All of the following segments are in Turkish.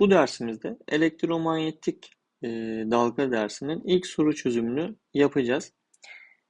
Bu dersimizde elektromanyetik e, dalga dersinin ilk soru çözümünü yapacağız.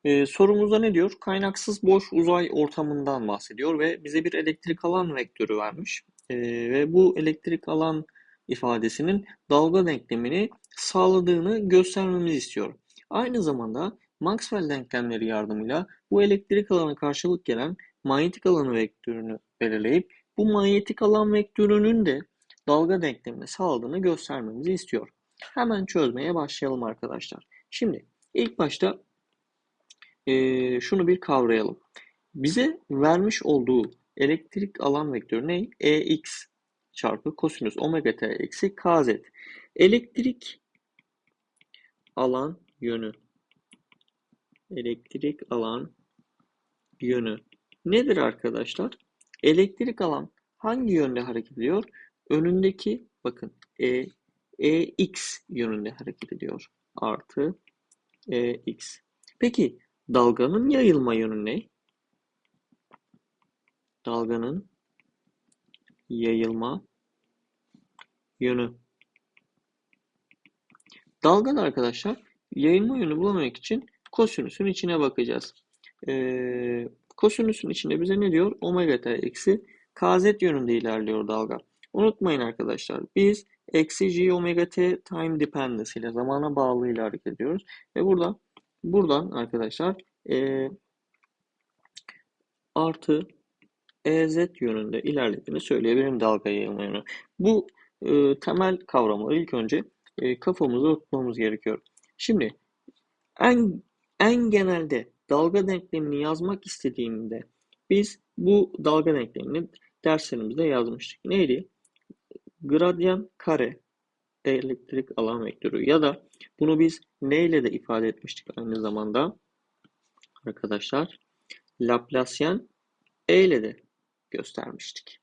E, sorumuzda ne diyor? Kaynaksız boş uzay ortamından bahsediyor ve bize bir elektrik alan vektörü vermiş. E, ve bu elektrik alan ifadesinin dalga denklemini sağladığını göstermemizi istiyor. Aynı zamanda Maxwell denklemleri yardımıyla bu elektrik alana karşılık gelen manyetik alanı vektörünü belirleyip bu manyetik alan vektörünün de dalga denklemini sağladığını göstermemizi istiyor. Hemen çözmeye başlayalım arkadaşlar. Şimdi ilk başta e, şunu bir kavrayalım. Bize vermiş olduğu elektrik alan vektörü ne? Ex çarpı kosinüs omega t eksi kz. Elektrik alan yönü. Elektrik alan yönü. Nedir arkadaşlar? Elektrik alan hangi yönde hareket ediyor? Önündeki bakın E, EX yönünde hareket ediyor. Artı EX. Peki dalganın yayılma yönü ne? Dalganın yayılma yönü. Dalgan arkadaşlar yayılma yönü bulamak için kosinüsün içine bakacağız. Ee, kosinüsün içinde bize ne diyor? Omega t eksi kz yönünde ilerliyor dalga. Unutmayın arkadaşlar biz eksi j omega t time dependence ile zamana bağlı ile hareket ediyoruz. Ve burada buradan arkadaşlar e, artı ez yönünde ilerlediğini söyleyebilirim dalga yayılma yönü. Bu e, temel kavramları ilk önce e, kafamıza tutmamız gerekiyor. Şimdi en en genelde dalga denklemini yazmak istediğimde biz bu dalga denklemini derslerimizde yazmıştık. Neydi? Gradyan kare elektrik alan vektörü ya da bunu biz neyle de ifade etmiştik aynı zamanda arkadaşlar Laplacian E ile de göstermiştik.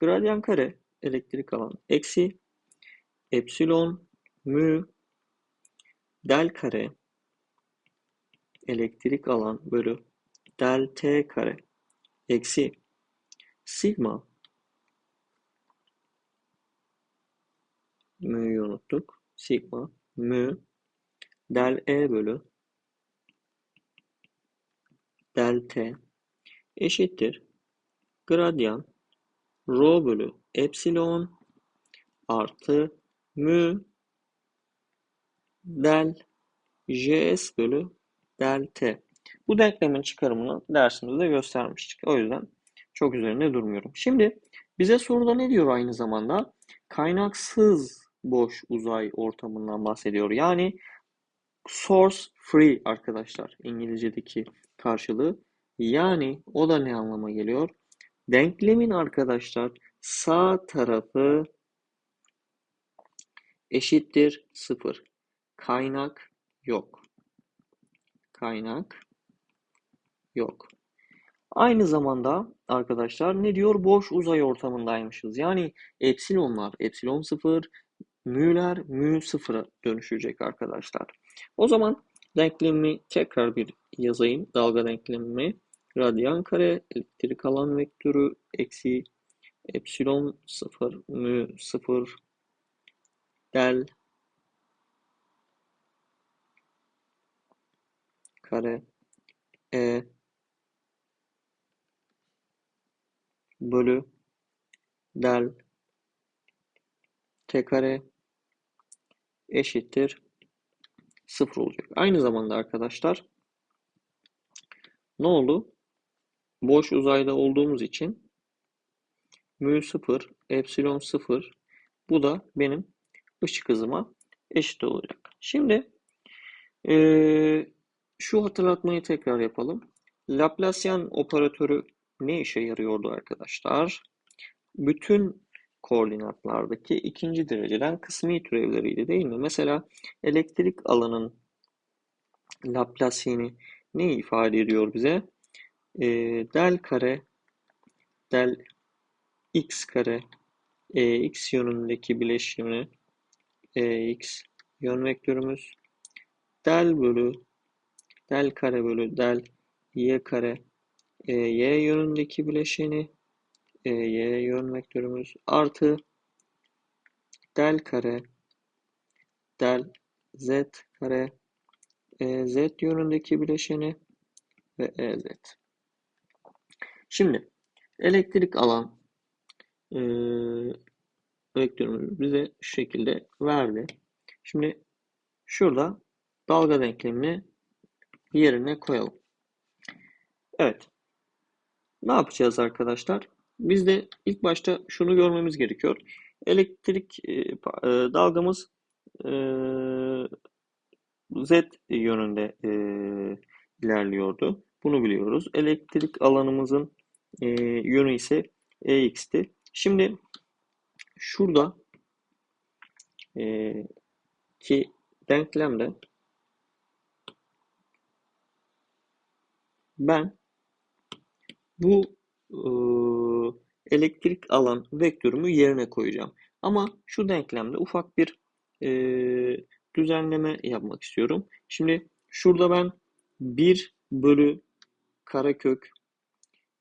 Gradyan kare elektrik alan eksi epsilon mü del kare elektrik alan bölü del t kare eksi sigma mü'yü unuttuk. Sigma mü del e bölü del t eşittir gradyan rho bölü epsilon artı mü del js bölü del t. Bu denklemin çıkarımını dersimizde göstermiştik. O yüzden çok üzerinde durmuyorum. Şimdi bize soruda ne diyor aynı zamanda? Kaynaksız boş uzay ortamından bahsediyor. Yani source free arkadaşlar İngilizce'deki karşılığı. Yani o da ne anlama geliyor? Denklemin arkadaşlar sağ tarafı eşittir sıfır. Kaynak yok. Kaynak yok. Aynı zamanda arkadaşlar ne diyor? Boş uzay ortamındaymışız. Yani epsilonlar, epsilon sıfır, mü'ler mü sıfıra dönüşecek arkadaşlar. O zaman denklemimi tekrar bir yazayım. Dalga denklemimi radyan kare elektrik alan vektörü eksi epsilon sıfır mü sıfır del kare e bölü del t kare eşittir 0 olacak. Aynı zamanda arkadaşlar ne oldu? Boş uzayda olduğumuz için mü 0, epsilon 0 bu da benim ışık hızıma eşit olacak. Şimdi ee, şu hatırlatmayı tekrar yapalım. Laplacian operatörü ne işe yarıyordu arkadaşlar? Bütün koordinatlardaki ikinci dereceden kısmi türevleriydi değil mi? Mesela elektrik alanın Laplacien'i ne ifade ediyor bize? E, del kare del x kare e, x yönündeki bileşimi e, x yön vektörümüz del bölü del kare bölü del y kare e, y yönündeki bileşeni e, y yön vektörümüz artı del kare del z kare EZ yönündeki bileşeni ve EZ. Şimdi elektrik alan e, vektörümüz bize şu şekilde verdi. Şimdi şurada dalga denklemini yerine koyalım. Evet. Ne yapacağız arkadaşlar? Biz de ilk başta şunu görmemiz gerekiyor. Elektrik e, e, dalgamız e, Z yönünde ilerliyordu. Bunu biliyoruz. Elektrik alanımızın yönü ise EX'ti. Şimdi şurada ki denklemde ben bu e, elektrik alan vektörümü yerine koyacağım. Ama şu denklemde ufak bir e, düzenleme yapmak istiyorum. Şimdi şurada ben 1 bölü karekök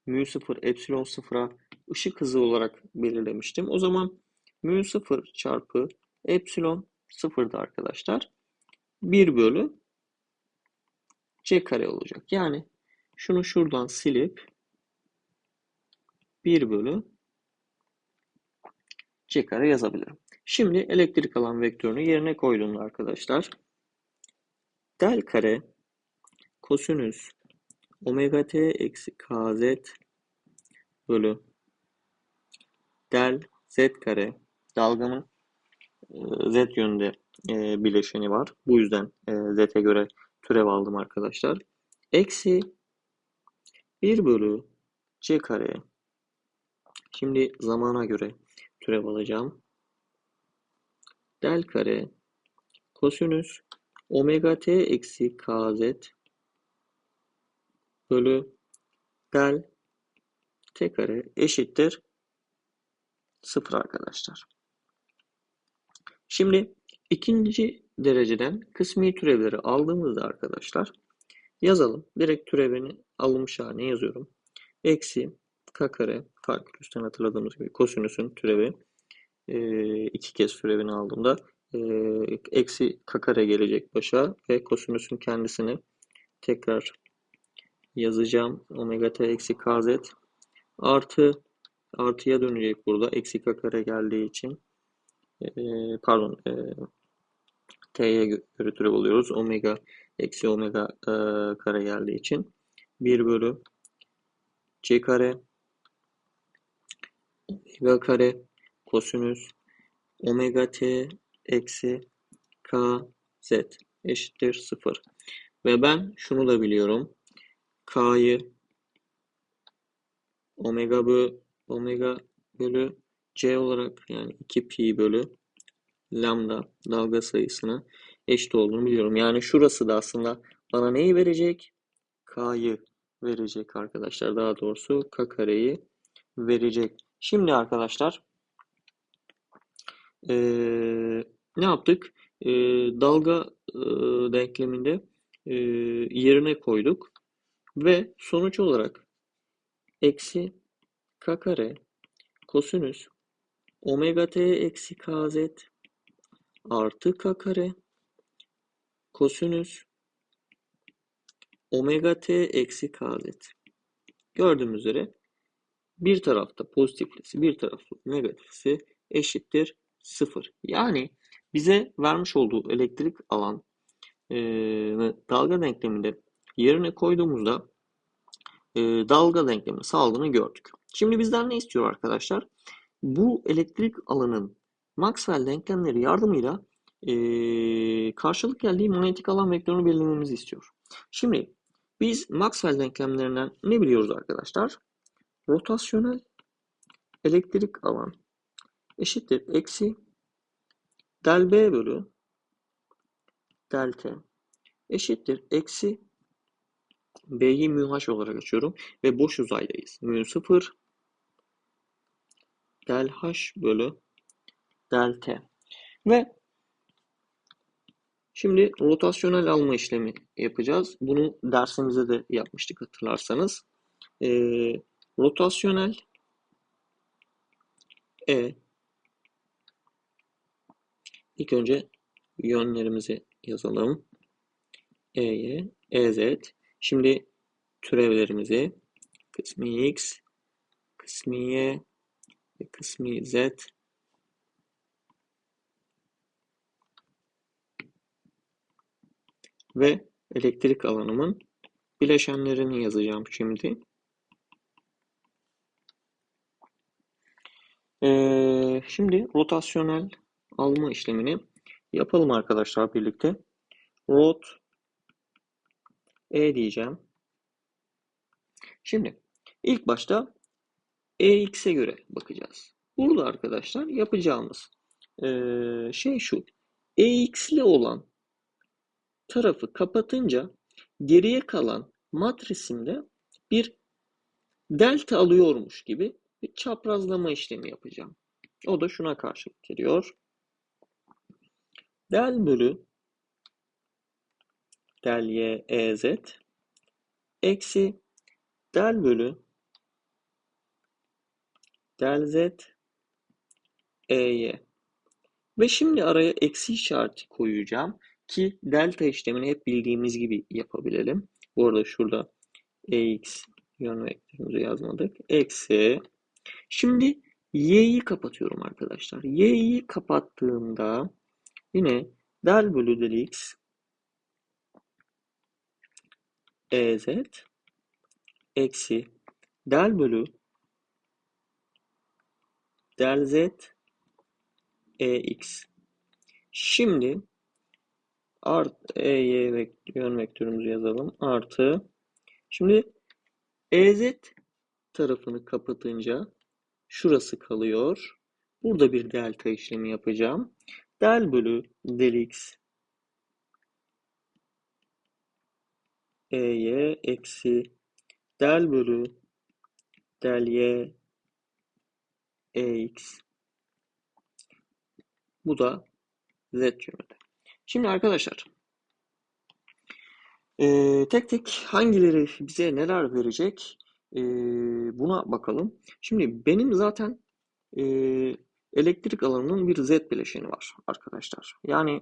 mu 0 epsilon 0'a ışık hızı olarak belirlemiştim. O zaman mu 0 çarpı epsilon 0'da arkadaşlar 1 bölü c kare olacak. Yani şunu şuradan silip 1 bölü c kare yazabilirim. Şimdi elektrik alan vektörünü yerine koyduğumda arkadaşlar del kare kosinüs omega t eksi kz bölü del z kare dalgamın e, z yönünde e, bileşeni var. Bu yüzden e, z'e göre türev aldım arkadaşlar. Eksi 1 bölü c kare. Şimdi zamana göre türev alacağım. Del kare kosinüs omega t eksi kz bölü del t kare eşittir 0 arkadaşlar. Şimdi ikinci dereceden kısmi türevleri aldığımızda arkadaşlar yazalım. Direkt türevini alınmış haline yazıyorum. Eksi k kare fark üstten hatırladığımız gibi kosinüsün türevi e, iki kez türevini aldığımda e, eksi k kare gelecek başa ve kosinüsün kendisini tekrar yazacağım. Omega t eksi kz artı artıya dönecek burada. Eksi k kare geldiği için e, pardon e, t'ye göre türev oluyoruz. Omega eksi omega e, kare geldiği için 1 bölü c kare omega kare kosinüs omega t eksi k z eşittir 0. Ve ben şunu da biliyorum. K'yı omega bölü omega bölü c olarak yani 2 pi bölü lambda dalga sayısına eşit olduğunu biliyorum. Yani şurası da aslında bana neyi verecek? K'yı verecek arkadaşlar. Daha doğrusu k kareyi verecek. Şimdi arkadaşlar e, ne yaptık? E, dalga e, denkleminde e, yerine koyduk ve sonuç olarak eksi k kare kosinüs omega t eksi kz artı k kare kosinüs omega t eksi kz. Gördüğümüz üzere bir tarafta pozitiflisi bir tarafta negatiflisi eşittir 0. Yani bize vermiş olduğu elektrik alan e, dalga denkleminde yerine koyduğumuzda e, dalga denklemi sağladığını gördük. Şimdi bizden ne istiyor arkadaşlar? Bu elektrik alanın Maxwell denklemleri yardımıyla e, karşılık geldiği manyetik alan vektörünü belirlememizi istiyor. Şimdi biz Maxwell denklemlerinden ne biliyoruz arkadaşlar? Rotasyonel elektrik alan eşittir eksi del B bölü del eşittir eksi B'yi mu h olarak açıyorum ve boş uzaydayız. Mu 0 del h bölü del. Ve şimdi rotasyonel alma işlemi yapacağız. Bunu dersimizde de yapmıştık hatırlarsanız. E, rotasyonel E ilk önce yönlerimizi yazalım. E'ye, EZ. Şimdi türevlerimizi kısmi X, kısmi Y ve kısmi Z ve elektrik alanımın bileşenlerini yazacağım şimdi. Ee, şimdi rotasyonel alma işlemini yapalım arkadaşlar birlikte. Rot E diyeceğim. Şimdi ilk başta EX'e göre bakacağız. Burada arkadaşlar yapacağımız ee, şey şu. EX'li olan tarafı kapatınca geriye kalan matrisimde bir delta alıyormuş gibi bir çaprazlama işlemi yapacağım. O da şuna karşılık geliyor. Del bölü del y e z eksi del bölü del z e. Ve şimdi araya eksi işareti koyacağım ki delta işlemini hep bildiğimiz gibi yapabilelim. Bu arada şurada ex yön vektörümüzü yazmadık. Eksi. Şimdi y'yi kapatıyorum arkadaşlar. y'yi kapattığımda yine del bölü del x ez eksi del bölü del z ex. Şimdi art ey vektör, yön vektörümüzü yazalım. Artı şimdi ez tarafını kapatınca şurası kalıyor. Burada bir delta işlemi yapacağım. Del bölü del x ey eksi del bölü del y ex. Bu da z yönünde. Şimdi arkadaşlar tek tek hangileri bize neler verecek e, buna bakalım. Şimdi benim zaten e, elektrik alanının bir z bileşeni var arkadaşlar. Yani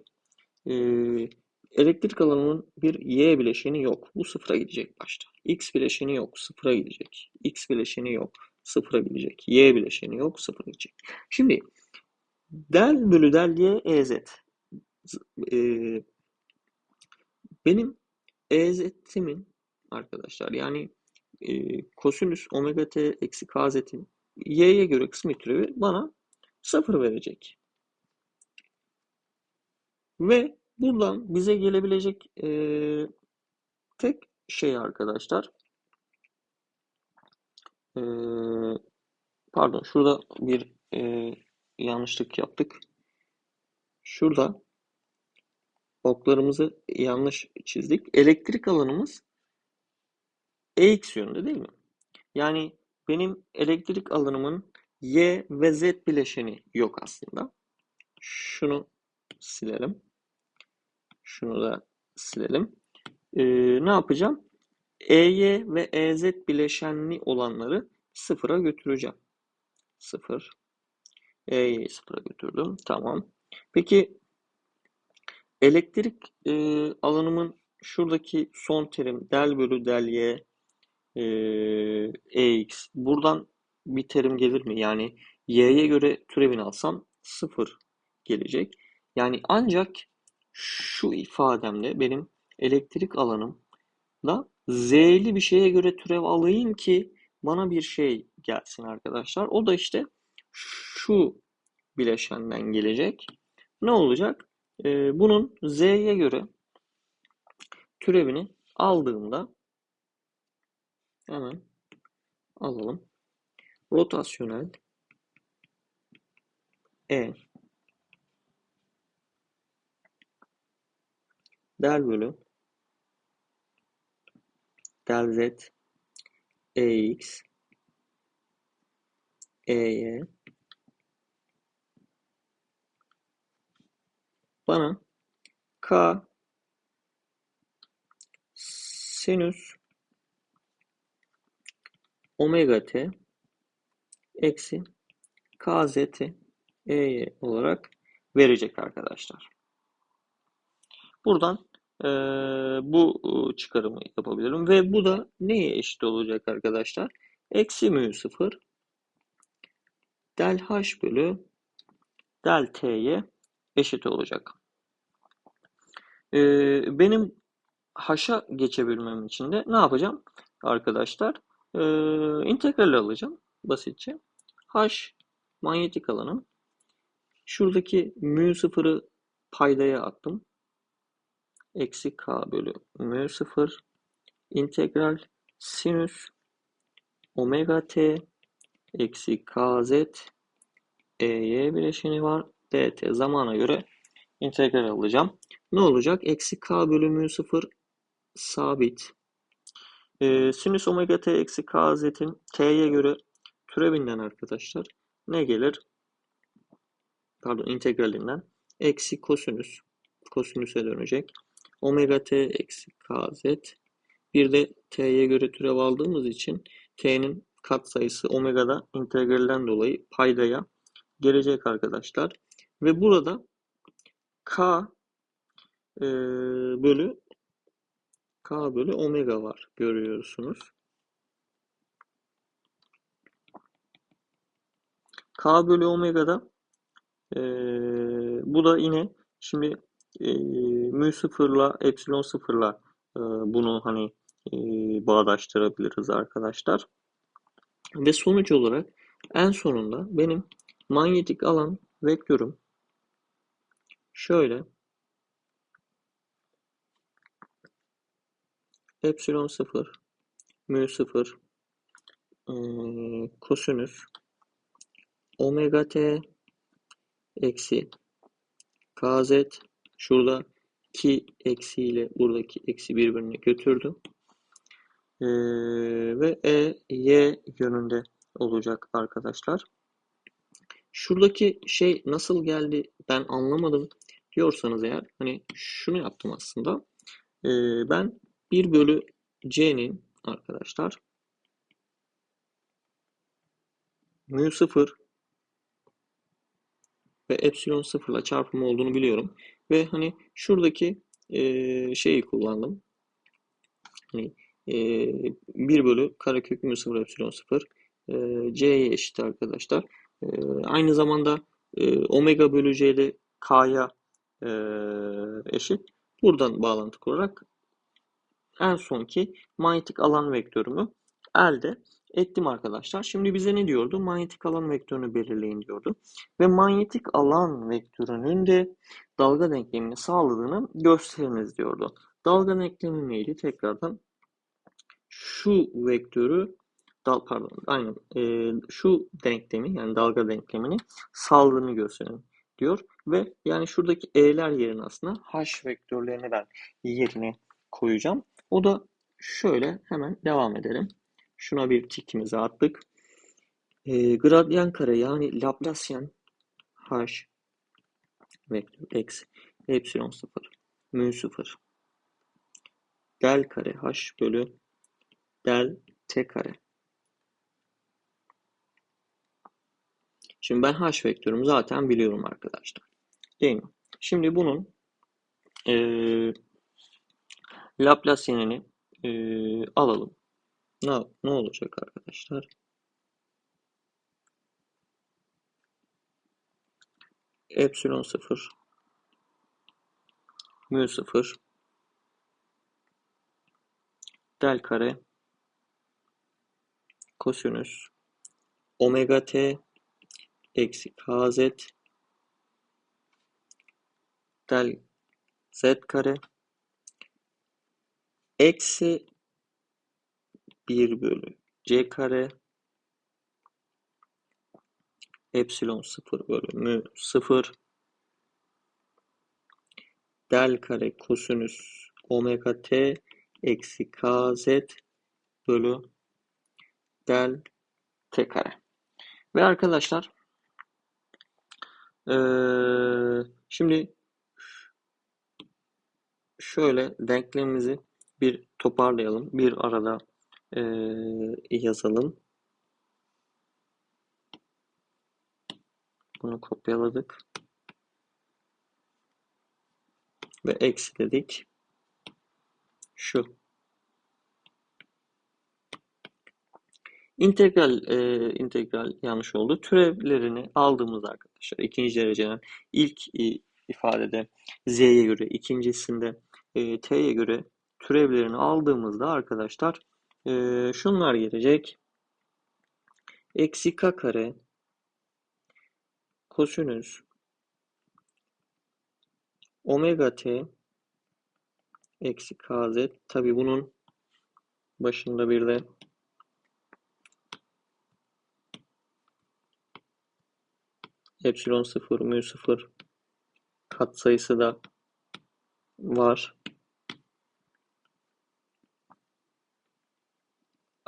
e, elektrik alanının bir y bileşeni yok. Bu sıfıra gidecek başta. X bileşeni yok. Sıfıra gidecek. X bileşeni yok. Sıfıra gidecek. Y bileşeni yok. Sıfıra gidecek. Şimdi del bölü del y ez. E, benim ez'imin arkadaşlar yani e, kosinüs omega t eksi kz'in y'ye göre kısmi türevi bana sıfır verecek. Ve buradan bize gelebilecek e, tek şey arkadaşlar e, pardon şurada bir e, yanlışlık yaptık. Şurada oklarımızı yanlış çizdik. Elektrik alanımız EX yönünde değil mi? Yani benim elektrik alanımın Y ve Z bileşeni yok aslında. Şunu silelim. Şunu da silelim. Ee, ne yapacağım? EY ve EZ bileşenli olanları sıfıra götüreceğim. Sıfır. EY'yi sıfıra götürdüm. Tamam. Peki elektrik e, alanımın şuradaki son terim del bölü del y e, ex. Buradan bir terim gelir mi? Yani y'ye göre türevini alsam 0 gelecek. Yani ancak şu ifademle benim elektrik alanım da z'li bir şeye göre türev alayım ki bana bir şey gelsin arkadaşlar. O da işte şu bileşenden gelecek. Ne olacak? Ee, bunun z'ye göre türevini aldığımda hemen alalım. Rotasyonel. E. Del bölü. Del z. Ex ey bana k sinüs omega t eksi kz ey olarak verecek arkadaşlar. Buradan e, bu e, çıkarımı yapabilirim. Ve bu da neye eşit olacak arkadaşlar? Eksi mü 0 del h bölü del t'ye eşit olacak. E, benim h'a geçebilmem için de ne yapacağım arkadaşlar? E, integral alacağım basitçe. h manyetik alanım. Şuradaki mü sıfırı paydaya attım eksi k bölü mü 0 integral sinüs omega t eksi kz ey bileşeni var. dt zamana göre integral alacağım. Ne olacak? Eksi k bölü mü 0 sabit. Ee, sinüs omega t eksi kz'in t'ye göre türevinden arkadaşlar ne gelir? Pardon integralinden eksi kosinüs kosinüse dönecek omega t eksi kz bir de t'ye göre türev aldığımız için t'nin katsayısı omega'da integralden dolayı paydaya gelecek arkadaşlar. Ve burada k e, bölü k bölü omega var görüyorsunuz. k bölü omega'da e, bu da yine şimdi e, mü sıfırla epsilon sıfırla e, bunu hani e, bağdaştırabiliriz arkadaşlar. Ve sonuç olarak en sonunda benim manyetik alan vektörüm şöyle epsilon sıfır mü sıfır e, kosinüs omega t eksi kz Şurada ki eksiyle buradaki eksi birbirini götürdüm. Ee, ve E, Y yönünde olacak arkadaşlar. Şuradaki şey nasıl geldi ben anlamadım diyorsanız eğer hani şunu yaptım aslında. Ee, ben 1 bölü C'nin arkadaşlar mu 0 ve epsilon 0 ile çarpımı olduğunu biliyorum. Ve hani şuradaki e, şeyi kullandım. Hani e, 1 bölü karekök mü 0 epsilon 0 e, c'ye eşit arkadaşlar. E, aynı zamanda e, omega bölü c'de k'ya e, eşit. Buradan bağlantı kurarak en sonki manyetik alan vektörümü elde ettim arkadaşlar. Şimdi bize ne diyordu? Manyetik alan vektörünü belirleyin diyordu. Ve manyetik alan vektörünün de dalga denklemini sağladığını gösteriniz diyordu. Dalga denklemi neydi? Tekrardan şu vektörü dal pardon aynen e, şu denklemi yani dalga denklemini sağladığını gösterin diyor ve yani şuradaki e'ler yerine aslında h vektörlerini ben yerine koyacağım. O da şöyle hemen devam edelim. Şuna bir tikimizi attık. E, gradyan kare yani Laplacian h vektör x epsilon 0 mü 0 del kare h bölü del t kare. Şimdi ben h vektörümü zaten biliyorum arkadaşlar. Değil mi? Şimdi bunun e, Laplacien'ini e, alalım. Ne, ne olacak arkadaşlar? Epsilon 0 mü 0 del kare. Kosinüs. Omega t eksi kz del z kare eksi 1 bölü c kare epsilon 0 bölü mü 0 del kare kosinüs omega t eksi kz bölü del t kare. Ve arkadaşlar ee, şimdi şöyle denklemimizi bir toparlayalım. Bir arada e, yazalım. Bunu kopyaladık. ve eksi dedik. Şu. İntegral, e, integral yanlış oldu. Türevlerini aldığımızda arkadaşlar ikinci dereceden ilk ifadede z'ye göre, ikincisinde e, t'ye göre türevlerini aldığımızda arkadaşlar e, şunlar gelecek. Eksi k kare kosinüs omega t eksi kz. Tabi bunun başında bir de epsilon 0, mu 0 katsayısı da var.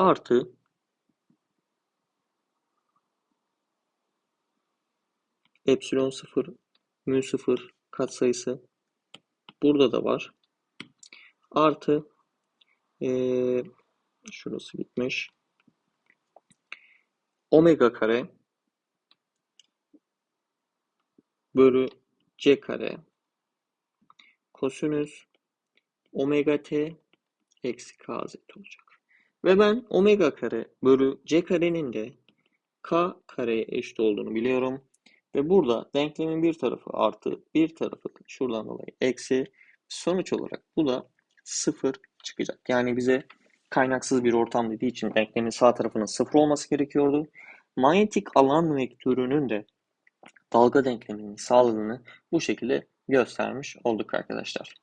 Artı epsilon 0, mu 0 katsayısı burada da var. Artı ee, şurası gitmiş. Omega kare bölü c kare kosinüs omega t eksi kz olacak. Ve ben omega kare bölü c karenin de k kareye eşit olduğunu biliyorum. Ve burada denklemin bir tarafı artı bir tarafı şuradan dolayı eksi. Sonuç olarak bu da sıfır çıkacak. Yani bize kaynaksız bir ortam dediği için denklemin sağ tarafının sıfır olması gerekiyordu. Manyetik alan vektörünün de dalga denklemini sağladığını bu şekilde göstermiş olduk arkadaşlar.